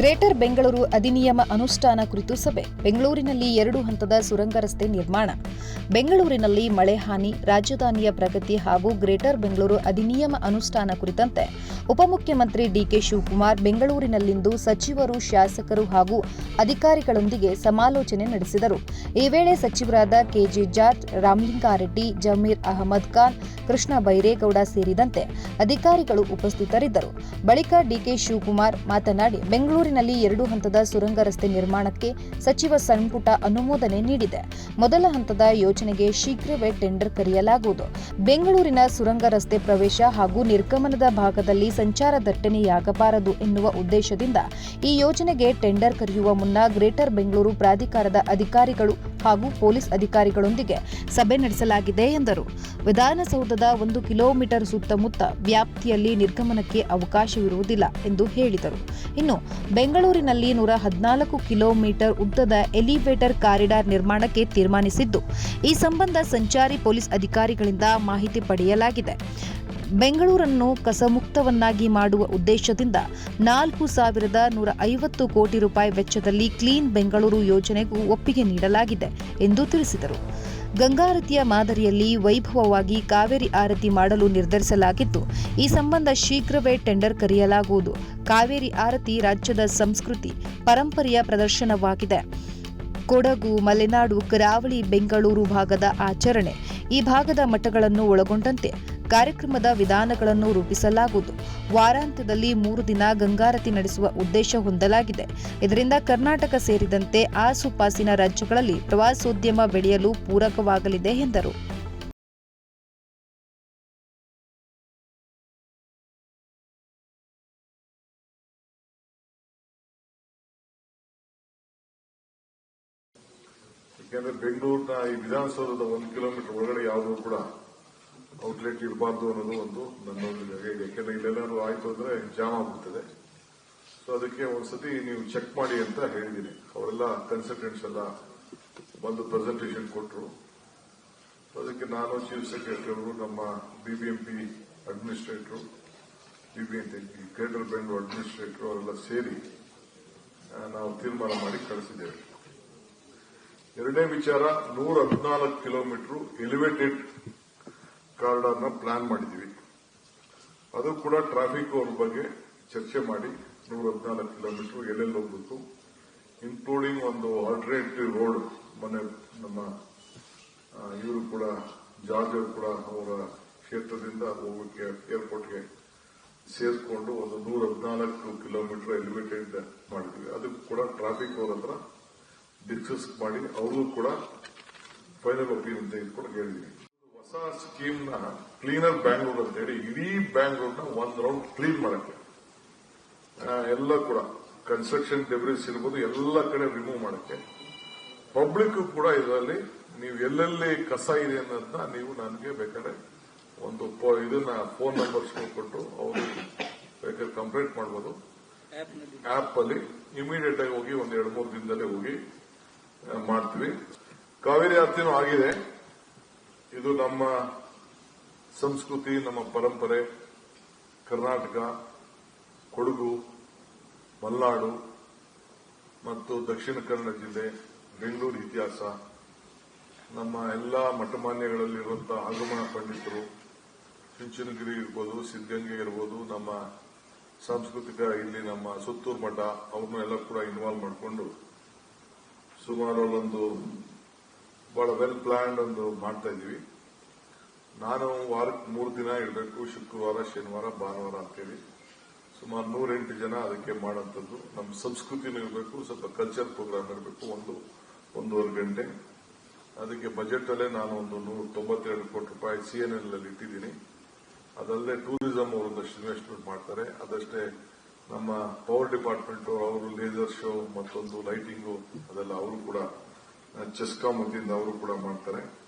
Greater Bengaluru ಅಧಿನಿಯಮ ಅನುಷ್ಠಾನ ಕುರಿತು ಸಭೆ. ಬೆಂಗಳೂರಿನಲ್ಲಿ ಎರಡು ಹಂತದ ಸುರಂಗ ರಸ್ತೆ ನಿರ್ಮಾಣ. ಬೆಂಗಳೂರಿನಲ್ಲಿ ಮಳೆ ಹಾನಿ, ರಾಜಧಾನಿಯ ಪ್ರಗತಿ ಹಾಗೂ ಗ್ರೇಟರ್ ಬೆಂಗಳೂರು ಅಧಿನಿಯಮ ಅನುಷ್ಠಾನ ಕುರಿತಂತೆ ಉಪಮುಖ್ಯಮಂತ್ರಿ ಡಿಕೆ ಶಿವಕುಮಾರ್ ಬೆಂಗಳೂರಿನಲ್ಲಿಂದು ಸಚಿವರು, ಶಾಸಕರು ಹಾಗೂ ಅಧಿಕಾರಿಗಳೊಂದಿಗೆ ಸಮಾಲೋಚನೆ ನಡೆಸಿದರು. ಈ ವೇಳೆ ಸಚಿವರಾದ K J George, Ramalinga Reddy, Zameer Ahmed Khan, Krishna Byregowda ಸೇರಿದಂತೆ ಅಧಿಕಾರಿಗಳು ಉಪಸ್ಥಿತರಿದ್ದರು. ಬಳಿಕ ಡಿಕೆ ಶಿವಕುಮಾರ್ ಮಾತನಾಡಿ ಬೆಂಗಳೂರಿನಲ್ಲಿ ಎರಡು ಹಂತದ ಸುರಂಗ ರಸ್ತೆ ನಿರ್ಮಾಣಕ್ಕೆ ಸಚಿವ ಸಂಪುಟ ಅನುಮೋದನೆ ನೀಡಿದೆ. ಮೊದಲ ಹಂತದ ಯೋಜನೆಗೆ ಶೀಘ್ರವೇ ಟೆಂಡರ್ ಕರೆಯಲಾಗುವುದು. ಬೆಂಗಳೂರಿನ ಸುರಂಗ ರಸ್ತೆ ಪ್ರವೇಶ ಹಾಗೂ ನಿರ್ಗಮನದ ಭಾಗದಲ್ಲಿ ಸಂಚಾರ ದಟ್ಟಣೆಯಾಗಬಾರದು ಎನ್ನುವ ಉದ್ದೇಶದಿಂದ ಈ ಯೋಜನೆಗೆ ಟೆಂಡರ್ ಕರೆಯುವ ಮುನ್ನ ಗ್ರೇಟರ್ ಬೆಂಗಳೂರು ಪ್ರಾಧಿಕಾರದ ಅಧಿಕಾರಿಗಳು ಹಾಗೂ ಪೊಲೀಸ್ ಅಧಿಕಾರಿಗಳೊಂದಿಗೆ ಸಭೆ ನಡೆಸಲಾಗಿದೆ ಎಂದರು. ವಿಧಾನಸೌಧದ ಒಂದು ಕಿಲೋಮೀಟರ್ ಸುತ್ತಮುತ್ತ ವ್ಯಾಪ್ತಿಯಲ್ಲಿ ನಿರ್ಗಮನಕ್ಕೆ ಅವಕಾಶವಿರುವುದಿಲ್ಲ ಎಂದು ಹೇಳಿದರು. ಇನ್ನು ಬೆಂಗಳೂರಿನಲ್ಲಿ ನೂರ ಹದಿನಾಲ್ಕು ಕಿಲೋಮೀಟರ್ ಉದ್ದದ ಎಲಿವೇಟರ್ ಕಾರಿಡಾರ್ ನಿರ್ಮಾಣಕ್ಕೆ ತೀರ್ಮಾನಿಸಿದ್ದು, ಈ ಸಂಬಂಧ ಸಂಚಾರಿ ಪೊಲೀಸ್ ಅಧಿಕಾರಿಗಳಿಂದ ಮಾಹಿತಿ ಪಡೆಯಲಾಗಿದೆ. ಬೆಂಗಳೂರನ್ನು ಕಸಮುಕ್ತವನ್ನಾಗಿ ಮಾಡುವ ಉದ್ದೇಶದಿಂದ ನಾಲ್ಕು ಸಾವಿರದ ನೂರ ಐವತ್ತು ಕೋಟಿ ರೂಪಾಯಿ ವೆಚ್ಚದಲ್ಲಿ ಕ್ಲೀನ್ ಬೆಂಗಳೂರು ಯೋಜನೆಗೂ ಒಪ್ಪಿಗೆ ನೀಡಲಾಗಿದೆ ಎಂದು ತಿಳಿಸಿದರು. ಗಂಗಾರತಿಯ ಮಾದರಿಯಲ್ಲಿ ವೈಭವವಾಗಿ ಕಾವೇರಿ ಆರತಿ ಮಾಡಲು ನಿರ್ಧರಿಸಲಾಗಿದ್ದು, ಈ ಸಂಬಂಧ ಶೀಘ್ರವೇ ಟೆಂಡರ್ ಕರೆಯಲಾಗುವುದು. ಕಾವೇರಿ ಆರತಿ ರಾಜ್ಯದ ಸಂಸ್ಕೃತಿ, ಪರಂಪರೆಯ ಪ್ರದರ್ಶನವಾಗಿದೆ. ಕೊಡಗು, ಮಲೆನಾಡು, ಕರಾವಳಿ ಬೆಂಗಳೂರು ಭಾಗದ ಆಚರಣೆ, ಈ ಭಾಗದ ಮಠಗಳನ್ನು ಒಳಗೊಂಡಂತೆ ಕಾರ್ಯಕ್ರಮದ ವಿಧಾನಗಳನ್ನು ರೂಪಿಸಲಾಗುವುದು. ವಾರಾಂತ್ಯದಲ್ಲಿ ಮೂರು ದಿನ ಗಂಗಾರತಿ ನಡೆಸುವ ಉದ್ದೇಶ ಹೊಂದಲಾಗಿದೆ. ಇದರಿಂದ ಕರ್ನಾಟಕ ಸೇರಿದಂತೆ ಆಸುಪಾಸಿನ ರಾಜ್ಯಗಳಲ್ಲಿ ಪ್ರವಾಸೋದ್ಯಮ ಬೆಳೆಯಲು ಪೂರಕವಾಗಲಿದೆ ಎಂದರು. ಯಾಕೆಂದ್ರೆ ಬೆಂಗಳೂರಿನ ಈ ವಿಧಾನಸೌಧದ ಒಂದು ಕಿಲೋಮೀಟರ್ ಒಳಗಡೆ ಯಾವುದೂ ಕೂಡ ಔಟ್ಲೆಟ್ ಇರಬಾರ್ದು ಅನ್ನೋದು ಒಂದು ನನ್ನ ಒಂದು ಇದೆ. ಯಾಕೆಂದ್ರೆ ಇಲ್ಲೆಲ್ಲಾರು ಆಯ್ತು ಅಂದ್ರೆ ಜಾಮ್ ಆಗ್ಬಿಡ್ತದೆ. ಸೊ ಅದಕ್ಕೆ ಒಂದ್ಸತಿ ನೀವು ಚೆಕ್ ಮಾಡಿ ಅಂತ ಹೇಳಿದ್ದೀನಿ. ಅವರೆಲ್ಲ ಕನ್ಸಲ್ಟೆಂಟ್ಸ್ ಎಲ್ಲ ಬಂದು ಪ್ರೆಸೆಂಟೇಷನ್ ಕೊಟ್ಟರು ಅದಕ್ಕೆ ನಾನು ಚೀಫ್ ಸೆಕ್ರೆಟರಿ ಅವರು, ನಮ್ಮ BBMP administrator BBMP greater Bengaluru administrator ಅವರೆಲ್ಲ ಸೇರಿ ನಾವು ತೀರ್ಮಾನ ಮಾಡಿ ಕಳಿಸಿದ್ದೇವೆ. ಎರಡನೇ ವಿಚಾರ, ನೂರ ಹದಿನಾಲ್ಕು ಕಿಲೋಮೀಟರ್ ಎಲಿವೇಟೆಡ್ ಕಾರಿಡಾರ್ನ ಪ್ಲಾನ್ ಮಾಡಿದ್ವಿ. ಅದು ಕೂಡ ಟ್ರಾಫಿಕ್ ಅವ್ರ ಬಗ್ಗೆ ಚರ್ಚೆ ಮಾಡಿ ನೂರ ಹದಿನಾಲ್ಕು ಕಿಲೋಮೀಟರ್ ಎಲ್ಲೆಲ್ಲಿ ಹೋಗ್ಬೇಕು ಇನ್ಕ್ಲೂಡಿಂಗ್ ಒಂದು ಆಲ್ಟರ್ನೇಟಿವ್ ರೋಡ್ ಮನೆ ನಮ್ಮ ಇವರು ಕೂಡ ಜಾರ್ಜ್ ಅವರು ಕೂಡ ಅವರ ಕ್ಷೇತ್ರದಿಂದ ಹೋಗಕ್ಕೆ ಏರ್ಪೋರ್ಟ್ಗೆ ಸೇರಿಸಿಕೊಂಡು ಒಂದು ನೂರ ಹದಿನಾಲ್ಕು ಕಿಲೋಮೀಟರ್ ಎಲಿವೇಟೆಡ್ ಮಾಡಿದ್ವಿ. ಅದಕ್ಕೂ ಕೂಡ ಟ್ರಾಫಿಕ್ ಅವ್ರ ಹತ್ರ ಡಿಸ್ಕಸ್ ಮಾಡಿ, ಅವರು ಕೂಡ ಫೈನಲ್ ಒಪಿನಿಯನ್ ತೆಗೆದುಕೊಂಡು ಹೇಳಿದೀನಿ ಹೊಸ ಸ್ಕೀಮ್ನ ಕ್ಲೀನರ್ ಬ್ಯಾಂಗ್ಳೂರ್ ಅಂತ ಹೇಳಿ ಇಡೀ ಬ್ಯಾಂಗ್ಳೂರ್ನ ಒಂದ್ ರೌಂಡ್ ಕ್ಲೀನ್ ಮಾಡಕ್ಕೆ. ಎಲ್ಲ ಕೂಡ ಕನ್ಸ್ಟ್ರಕ್ಷನ್ ಡೆಬ್ರಿಸ್ ಇರ್ಬೋದು ಎಲ್ಲ ಕಡೆ ರಿಮೂವ್ ಮಾಡಕ್ಕೆ. ಪಬ್ಲಿಕ್ ಕೂಡ ಇದರಲ್ಲಿ ನೀವು ಎಲ್ಲೆಲ್ಲಿ ಕಸ ಇದೆ ಅನ್ನೋದನ್ನ ನೀವು ನನಗೆ ಬೇಕಾದ್ರೆ ಒಂದು ಇದನ್ನ ಫೋನ್ ನಂಬರ್ಸ್ ಕೊಟ್ಟು ಅವರು ಬೇಕಾದ್ರೆ ಕಂಪ್ಲೇಂಟ್ ಮಾಡಬಹುದು ಆಪ್ ಅಲ್ಲಿ ಇಮಿಡಿಯೇಟ್ ಆಗಿ ಹೋಗಿ ಒಂದ್ ಎರಡು ಮೂರು ದಿನದಲ್ಲೇ ಹೋಗಿ ಮಾಡ್ತೀವಿ. ಕಾವೇರಿ ಆರತಿನೂ ಆಗಿದೆ. ಇದು ನಮ್ಮ ಸಂಸ್ಕೃತಿ, ನಮ್ಮ ಪರಂಪರೆ. ಕರ್ನಾಟಕ, ಕೊಡಗು, ಮಲ್ನಾಡು ಮತ್ತು ದಕ್ಷಿಣ ಕನ್ನಡ ಜಿಲ್ಲೆ, ಬೆಂಗಳೂರು ಇತಿಹಾಸ. ನಮ್ಮ ಎಲ್ಲ ಮಠಮಾನ್ಯಗಳಲ್ಲಿರುವಂತಹ ಆಗಮನ ಪಂಡಿತರು, ಚುಂಚನಗಿರಿ ಇರ್ಬೋದು, ಸಿದ್ಧಗಂಗೆ ಇರ್ಬೋದು, ನಮ್ಮ ಸಾಂಸ್ಕೃತಿಕ ಇಲ್ಲಿ ನಮ್ಮ ಸುತ್ತೂರು ಮಠ, ಅವ್ರನ್ನೆಲ್ಲ ಕೂಡ ಇನ್ವಾಲ್ವ್ ಮಾಡಿಕೊಂಡು ಸುಮಾರು ಒಂದು ಬಹಳ ವೆಲ್ ಪ್ಲಾನ್ಡ್ ಒಂದು ಮಾಡ್ತಾ ಇದೀವಿ ನಾನು ವಾರಕ್ಕೆ ಮೂರು ದಿನ ಇರಬೇಕು, ಶುಕ್ರವಾರ, ಶನಿವಾರ, ಭಾನುವಾರ ಅಂತೇಳಿ. ಸುಮಾರು ನೂರೆಂಟು ಜನ ಅದಕ್ಕೆ ಮಾಡೋಂಥದ್ದು ನಮ್ಮ ಸಂಸ್ಕೃತಿನೂ ಇರಬೇಕು, ಸ್ವಲ್ಪ ಕಲ್ಚರ್ ಪ್ರೋಗ್ರಾಮ್ ಇರಬೇಕು, ಒಂದು, ಒಂದೂವರೆ ಗಂಟೆ. ಅದಕ್ಕೆ ಬಜೆಟ್ ಅಲ್ಲೇ ನಾನು ಒಂದು ನೂರ ತೊಂಬತ್ತೆರಡು ಕೋಟಿ ರೂಪಾಯಿ ಸಿಎನ್ಎಲ್ ಅಲ್ಲಿ ಇಟ್ಟಿದ್ದೀನಿ. ಅದಲ್ಲದೆ ಟೂರಿಸಂ ಅವರು ಒಂದಷ್ಟು ಇನ್ವೆಸ್ಟ್ಮೆಂಟ್ ಮಾಡ್ತಾರೆ. ಅದಷ್ಟೇ ನಮ್ಮ ಪವರ್ ಡಿಪಾರ್ಟ್ಮೆಂಟ್ ಅವರು ಲೇಸರ್ ಶೋ ಮತ್ತೊಂದು ಲೈಟಿಂಗು ಅದೆಲ್ಲ ಅವರು ಕೂಡ ಚೆಸ್ಕಾಂ ವತಿಯಿಂದ ಅವರು ಕೂಡ ಮಾಡ್ತಾರೆ.